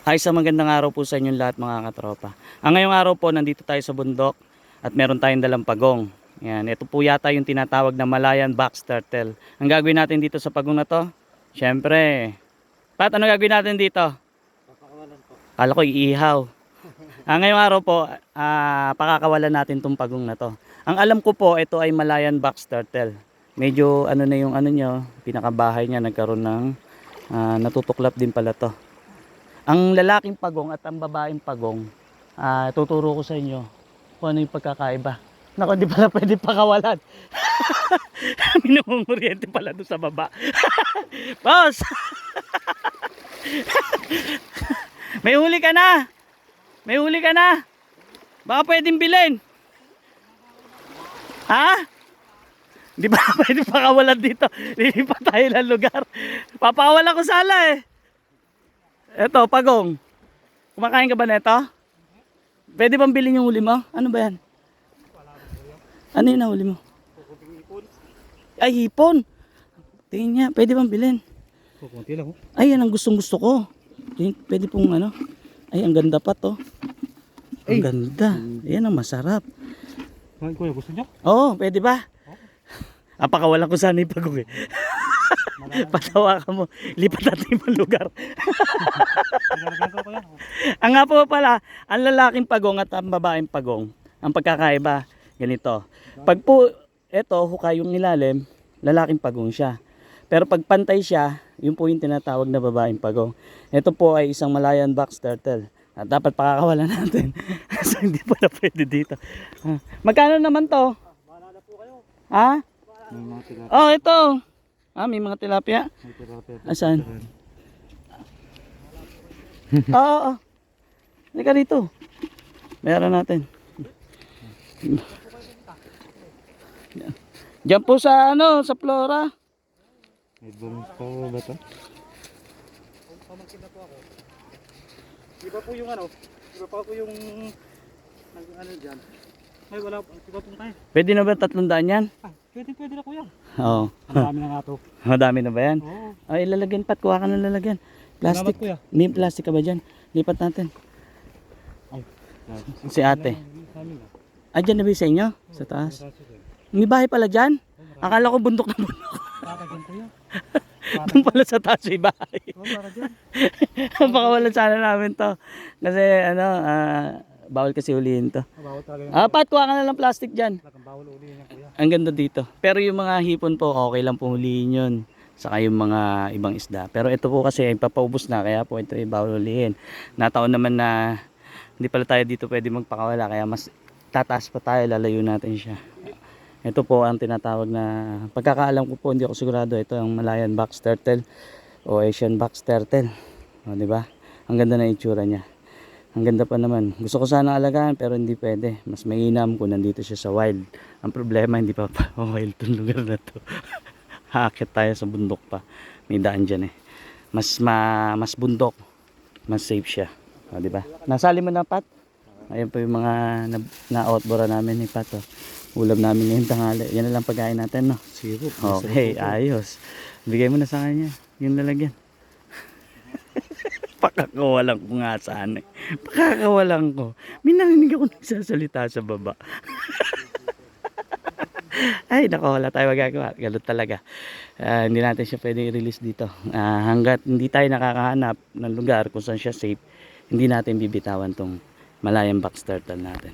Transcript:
Ay sa magandang araw po sa inyong lahat mga katropa. Ang ngayong araw po nandito tayo sa bundok at meron tayong dalang pagong. Yan, ito po yata yung tinatawag na Malayan Box Turtle. Ang gagawin natin dito sa pagong na to, syempre, Pat, ano gagawin natin dito? Kala ko iihaw. Ah, ngayong araw po, ah, pakakawalan natin tong pagong na to. Ang alam ko po, ito ay Malayan Box Turtle. Medyo ano na yung ano nyo, pinakabahay niya nagkaroon ng ah, natutuklap din pala to. Ang lalaking pagong at ang babaeng pagong, ah, tuturo ko sa inyo kung ano yung pagkakaiba. Naku, hindi pala pwede pakawalan. Minumuriente pala doon sa baba. Boss! May huli ka na! May huli ka na! Baka pwedeng bilhin. Ha? Di ba pwede pakawalan dito? Lilipat tayo ng lugar. Papakawalan ko sala eh. Eto, pagong. Kumakain ka ba neto? Pwede bang bilhin yung huli mo? Ano ba yan? Ano yun na huli mo? Ay, hipon. Tingin niya, pwede bang bilhin? Kunti lang. oh. Ay, yan ang gustong gusto ko. Pwede pong ano. Ay, ang ganda pa to. Ang Ay. ganda. Yan ang masarap. Ay, kuya, gusto niyo? Oo, pwede ba? Apakawalan ko sana yung pagong eh. Patawa ka mo. Lipat natin yung lugar. Ang nga po pala, ang lalaking pagong at ang babaeng pagong, ang pagkakaiba, ganito. Pag po, eto, hukay yung ilalim, lalaking pagong siya. Pero pag pantay siya, yun po yung tinatawag na babaeng pagong. Ito po ay isang Malayan box turtle. At dapat pakakawalan natin. so hindi pa na pwede dito. Ah, Magkano naman to? Ha? May mga tila. Oh, ito. Ah, may mga tilapia. May tilapia. Asan? Oo, oo. Halika dito. Meron natin. Diyan po sa ano, sa Flora. May bonus pa ba ito? Iba po yung ano, iba pa po yung ano dyan. Ay wala, pong tayo. Pwede na ba tatlong daan yan? Ah, pwede pwede na kuya. Oo. Ang dami na nga to. Madami na ba yan? Oo. Ay, lalagyan pat. Kuha ka ng lalagyan. Plastic. Salamat, kuya. May plastic ka ba dyan? Lipat natin. Ay. Si ate. Ah, dyan na ba sa inyo? Sa taas. May bahay pala dyan? Akala ko bundok na bundok. Doon pala sa taas may bahay. Dyan. Baka wala sana namin to. Kasi ano, ah, bawal kasi hulihin to. Bawal talaga yung Ah, Pat, kuha ka na lang plastic dyan. bawal uli yan kuya. Ang ganda dito. Pero yung mga hipon po, okay lang po hulihin yun. Saka yung mga ibang isda. Pero ito po kasi ay papaubos na, kaya po ito ay bawal hulihin. Nataon naman na hindi pala tayo dito pwede magpakawala, kaya mas tataas pa tayo, lalayo natin siya. Ito po ang tinatawag na, pagkakaalam ko po, hindi ako sigurado, ito ang Malayan Box Turtle o Asian Box Turtle. O, di ba? Ang ganda na itsura niya. Ang ganda pa naman. Gusto ko sana alagaan pero hindi pwede. Mas mainam kung nandito siya sa wild. Ang problema hindi pa pa wild tong lugar na to. Haakit tayo sa bundok pa. May daan dyan eh. Mas ma, mas bundok. Mas safe siya. O, di ba? Nasali mo na Pat? Ayan po yung mga na, na-outbora namin ni Pat. Oh. Ulam namin ngayong tanghali. Yan na lang pagkain natin no. Sirup. Okay, ayos. Bigay mo na sa kanya yung lalagyan. Pakakawalan ko nga sana. eh. Pakakawalan ko. May narinig ako nagsasalita sa baba. Ay, nako, wala tayo magagawa. Galot talaga. Ah, hindi natin siya pwede i-release dito. Ah, hanggat hindi tayo nakakahanap ng lugar kung saan siya safe, hindi natin bibitawan tong Malayan box turtle natin.